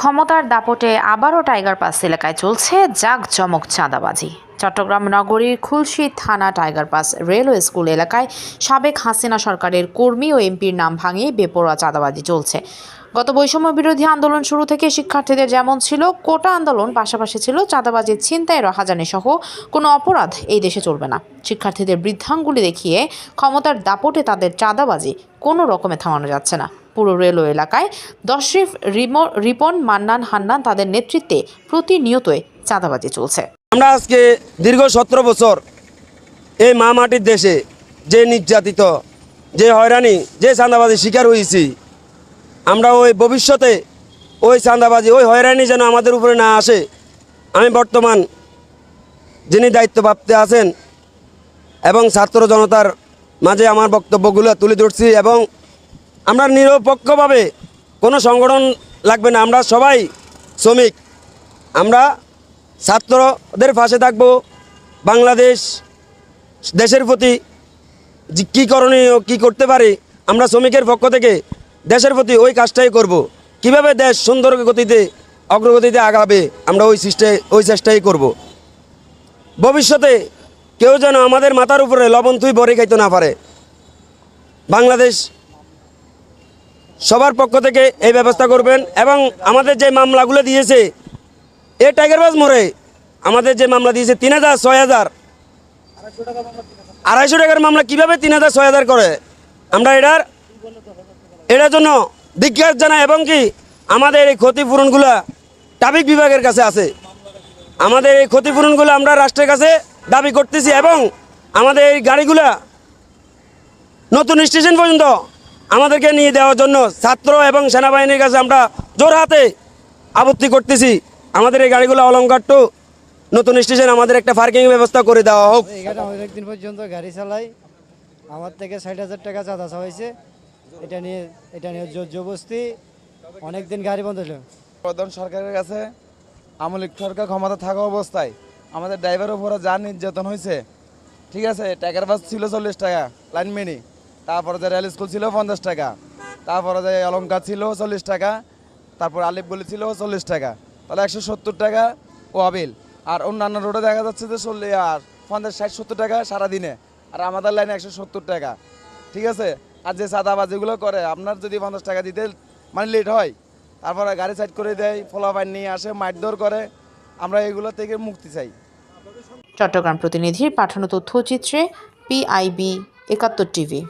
ক্ষমতার দাপটে আবারও টাইগার পাস এলাকায় চলছে জাঁকজমক চাঁদাবাজি। চট্টগ্রাম নগরীর খুলশি থানা টাইগার পাস রেলওয়ে স্কুল এলাকায় সাবেক হাসিনা সরকারের কর্মী ও এমপির নাম ভাঙিয়ে বেপরোয়া চাঁদাবাজি চলছে। গত বৈষম্য বিরোধী আন্দোলন শুরু থেকে শিক্ষার্থীদের যেমন ছিল, কোটা আন্দোলন পাশাপাশি ছিল চাঁদাবাজির ছিনতাই, রাহাজানি সহ কোনো অপরাধ এই দেশে চলবে না। শিক্ষার্থীদের বৃদ্ধাঙ্গুলি দেখিয়ে ক্ষমতার দাপটে তাদের চাঁদাবাজি কোনো রকমে থামানো যাচ্ছে না। পুরো রেলওয়ে এলাকায়। দশরিফ, রিমো, রিপন, মান্নান, হান্নান তাদের নেতৃত্বে প্রতিনিয়তই চাঁদাবাজি চলছে। আমরা আজকে দীর্ঘ সতেরো বছর এই মা মাটির দেশে যে নির্যাতিত, যে হয়রানি, যে চাঁদাবাজি শিকার হয়েছি, আমরা ওই ভবিষ্যতে ওই চাঁদাবাজি, ওই হয়রানি যেন আমাদের উপরে না আসে, আমি বর্তমান যিনি দায়িত্বপ্রাপ্তে আছেন এবং ছাত্র জনতার মাঝে আমার বক্তব্যগুলো তুলে ধরছি এবং আমরা নিরপেক্ষভাবে কোনো সংগঠন লাগবে না, আমরা সবাই শ্রমিক আমরা ছাত্রদের পাশে থাকব, বাংলাদেশ দেশের প্রতি কী করণীয়, কী করতে পারি, আমরা শ্রমিকের পক্ষ থেকে দেশের প্রতি ওই কাজটাই করব। কীভাবে দেশ সুন্দর গতিতে, অগ্রগতিতে আগাবে, আমরা ওই চেষ্টায় ওই চেষ্টাই করব। ভবিষ্যতে কেউ যেন আমাদের মাথার উপরে লবণ তুই বরে খাইতে না পারে বাংলাদেশ সবার পক্ষ থেকে এই ব্যবস্থা করবেন এবং আমাদের যে মামলাগুলো দিয়েছে এ টাইগারবাজ মোড়ে আমাদের যে মামলা দিয়েছে তিন হাজার ছয় হাজার। আড়াইশো টাকার মামলা কীভাবে তিন হাজার ছয় হাজার করে? আমরা এটার এটার জন্য জিজ্ঞাসা জানাই এবং কি আমাদের এই ক্ষতিপূরণগুলা ট্রাফিক বিভাগের কাছে আছে। আমাদের এই ক্ষতিপূরণগুলো আমরা রাষ্ট্রের কাছে দাবি করতেছি এবং আমাদের এই গাড়িগুলা নতুন স্টেশন পর্যন্ত আমাদেরকে নিয়ে দেওয়ার জন্য ছাত্র এবং সেনাবাহিনীর কাছে আমরা জোর হাতে আপত্তি করতেছি। আমাদের এই গাড়িগুলো অলঙ্কার টু। নতুন স্টেশন আমাদের একটা পার্কিং ব্যবস্থা করে দেওয়া হোক। এখানে অনেক দিন পর্যন্ত গাড়ি চালাই আমার থেকে ষাট হাজার টাকা চাঁদা চাওয়াইছে। এটা নিয়ে এটা নিয়ে জোর জবস্তি অনেক দিন গাড়ি বন্ধ ছিল। প্রধান সরকারের কাছে আমলিক সরকার ক্ষমতা থাকা অবস্থায় আমাদের ড্রাইভারের উপরে যা নির্যাতন হয়েছে ঠিক আছে টাকার বাস ছিল চল্লিশ টাকা লাইন মিনি তারপরে যে রেল স্কুল ছিল পঞ্চাশ টাকা। তারপরে যে অলঙ্কার ছিল চল্লিশ টাকা। তারপর আলিফগুলি ছিল চল্লিশ টাকা। তাহলে একশো সত্তর টাকা ও আবিল আর অন্যান্য রোডে দেখা যাচ্ছে যে চল্লিশ আর পঞ্চাশ, ষাট, সত্তর টাকা সারাদিনে। আর আমাদের লাইনে একশো সত্তর টাকা। ঠিক আছে? আর যে চাঁদাবাজিগুলো করে, আপনার যদি পঞ্চাশ টাকা দিতে মানে লেট হয়, তারপরে গাড়ি সাইড করে দেয় ফলাফাইন নিয়ে আসে মারধর করে, আমরা এগুলো থেকে মুক্তি চাই। চট্টগ্রাম প্রতিনিধির পাঠানো তথ্যচিত্রে পিআইবি একাত্তর টিভি